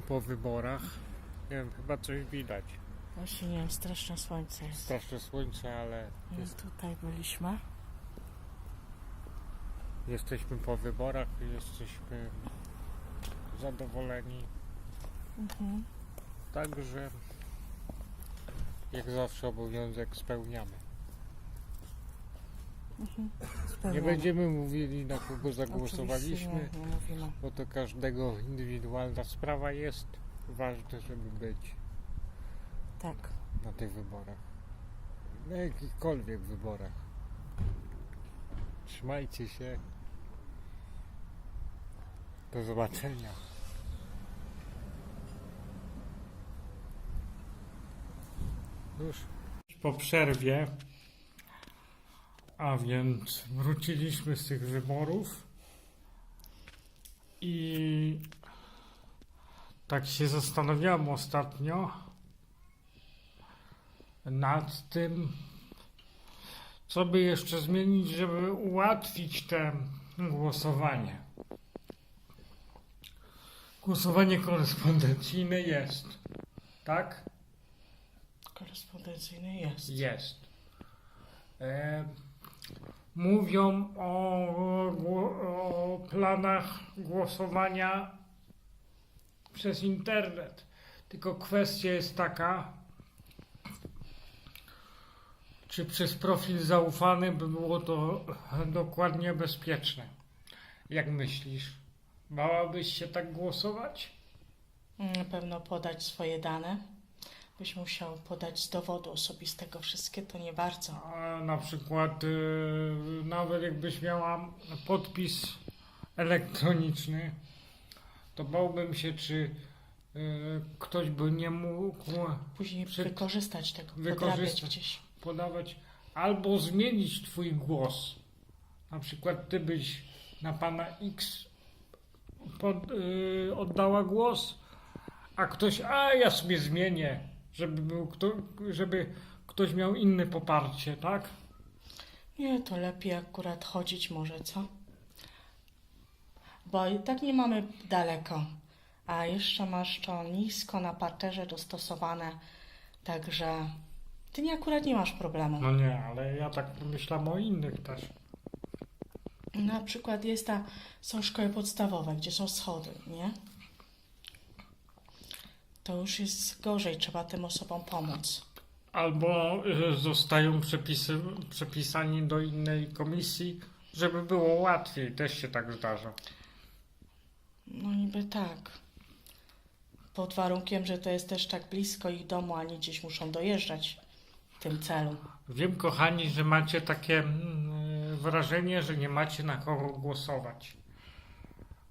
Po wyborach. Nie wiem, chyba coś widać. Właśnie nie wiem, straszne słońce jest. Straszne słońce, ale jest, tutaj byliśmy. jesteśmy po wyborach i jesteśmy zadowoleni. Mhm. Także jak zawsze obowiązek spełniamy. Mhm. Nie będziemy mówili na kogo Oczywiście zagłosowaliśmy, Nie, nie mówimy. bo to każdego indywidualna sprawa jest. Ważne, żeby być Tak. na tych wyborach. Na jakichkolwiek wyborach. Trzymajcie się. Do zobaczenia. Już po przerwie, a więc wróciliśmy z tych wyborów i tak się zastanawiałem ostatnio nad tym, co by jeszcze zmienić, żeby ułatwić te głosowanie. Głosowanie korespondencyjne jest, tak? Korespondencyjny jest. Jest. E, mówią o, o planach głosowania przez internet. Tylko kwestia jest taka, czy przez profil zaufany by było to dokładnie bezpieczne. Jak myślisz? Bałabyś się tak głosować? Na pewno podać swoje dane. Byś musiał podać z dowodu osobistego wszystkie, to nie bardzo. Na przykład y, nawet jakbyś miała podpis elektroniczny, to bałbym się, czy y, ktoś by nie mógł Później Przy- wykorzystać tego, wykorzystać. gdzieś. podawać albo zmienić twój głos. Na przykład ty byś na pana X pod, y, oddała głos, a ktoś, a ja sobie zmienię, żeby, był kto, żeby ktoś miał inne poparcie, tak? Nie, to lepiej akurat chodzić może, co? Bo i tak nie mamy daleko. A jeszcze masz to nisko na parterze dostosowane, także ty nie akurat nie masz problemu. No nie, ale ja tak myślałem o innych też. Na przykład jest ta, są szkoły podstawowe, gdzie są schody, nie? To już jest gorzej, trzeba tym osobom pomóc. Albo y, zostają przepisy, przepisani do innej komisji, żeby było łatwiej. Też się tak zdarza. No niby tak. Pod warunkiem, że to jest też tak blisko ich domu, a nie gdzieś muszą dojeżdżać w tym celu. Wiem, kochani, że macie takie mm, y, wrażenie, że nie macie na kogo głosować.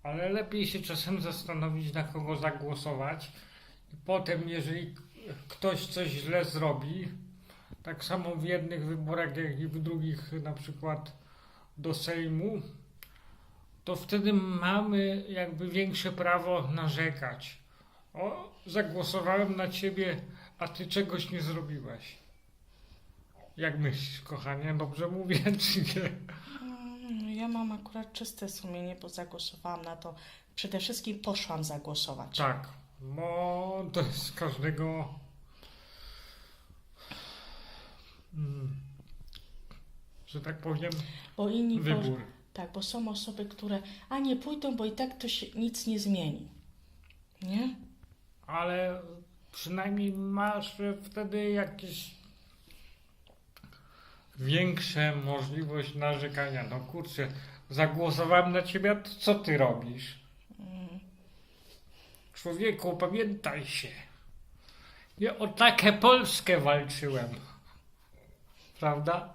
Ale lepiej się czasem zastanowić, na kogo zagłosować. I potem, jeżeli ktoś coś źle zrobi, tak samo w jednych wyborach, jak i w drugich, na przykład do Sejmu, to wtedy mamy jakby większe prawo narzekać. O, zagłosowałem na ciebie, a ty czegoś nie zrobiłeś. Jak myślisz, kochanie, dobrze mówię, czy nie? Mm, Ja mam akurat czyste sumienie, bo zagłosowałam na to. Przede wszystkim poszłam zagłosować. Tak, bo to jest każdego. mm, Że tak powiem, Bo inni wybór. Tak, bo są osoby, które a nie pójdą, bo i tak to się nic nie zmieni. Nie? Ale przynajmniej masz wtedy jakieś większe możliwość narzekania. No kurczę, zagłosowałem na ciebie, a to co ty robisz? Człowieku, pamiętaj się. Ja o takie Polskę walczyłem. Prawda?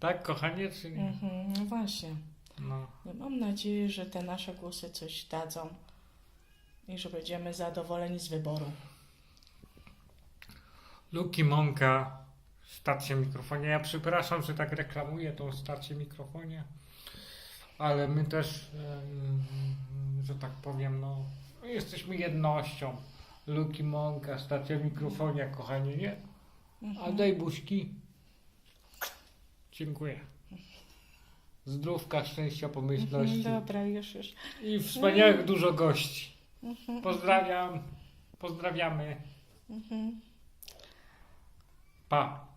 Tak, kochanie, czy nie? Mhm, no właśnie. No. Mam nadzieję, że te nasze głosy coś dadzą i że będziemy zadowoleni z wyboru. Luki Monka, stacja mikrofonie. Ja przepraszam, że tak reklamuję tą stację mikrofonie, ale my też, że tak powiem, no, jesteśmy jednością. Luki Monka, stacja mikrofonia, kochanie, nie? A daj buźki. Dziękuję. Zdrówka, szczęścia, pomyślności Mhm, dobra, już, już. i wspaniałych dużo gości. Mhm, Pozdrawiam. Pozdrawiamy. mhm. Pa.